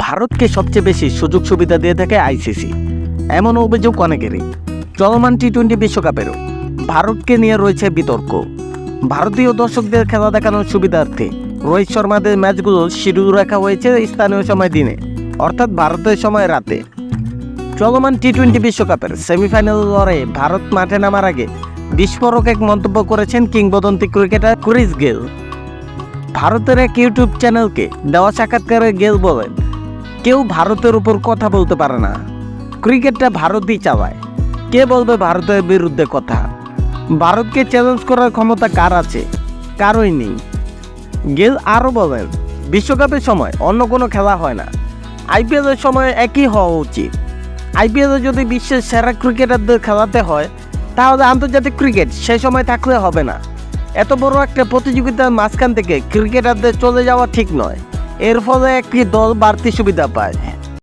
ভারতকে সবচেয়ে বেশি সুযোগ সুবিধা দিয়ে থাকে আইসিসি এমন অভিযোগ অনেকেরই। চলমান টি টোয়েন্টি বিশ্বকাপেরও। ভারতকে নিয়ে রয়েছে বিতর্ক। ভারতীয় দর্শকদের খেলা দেখানোর সুবিধার্থে রোহিত শর্মাদের ম্যাচগুলো শিডিউল রাখা হয়েছে স্থানীয় সময় দিনে, অর্থাৎ ভারতের সময় রাতে। চলমান টি টোয়েন্টি বিশ্বকাপের সেমিফাইনাল লড়াইয়ে ভারত মাঠে নামার আগে বিস্ফোরক এক মন্তব্য করেছেন কিংবদন্তি ক্রিকেটার ক্রিস গেল। ভারতের এক ইউটিউব চ্যানেলকে দেওয়া সাক্ষাৎকারে গেল বলেন কেউ ভারতের উপর কথা বলতে পারে না। ক্রিকেটটা ভারতই চালায়। কে বলবে ভারতের বিরুদ্ধে কথা? ভারতকে চ্যালেঞ্জ করার ক্ষমতা কার আছে? কারোই নেই। গেল আরও বলেন, বিশ্বকাপের সময় অন্য কোনো খেলা হয় না। আইপিএলের সময় একই হওয়া উচিত। আইপিএলে যদি বিশ্বের সেরা ক্রিকেটারদের খেলাতে হয়, তাহলে আন্তর্জাতিক ক্রিকেট সেই সময় থাকলে হবে না। এত বড় একটা প্রতিযোগিতার মাঝখান থেকে ক্রিকেটারদের চলে যাওয়া ঠিক নয়। এর ফলে একটি দল বাড়তি সুবিধা পায়।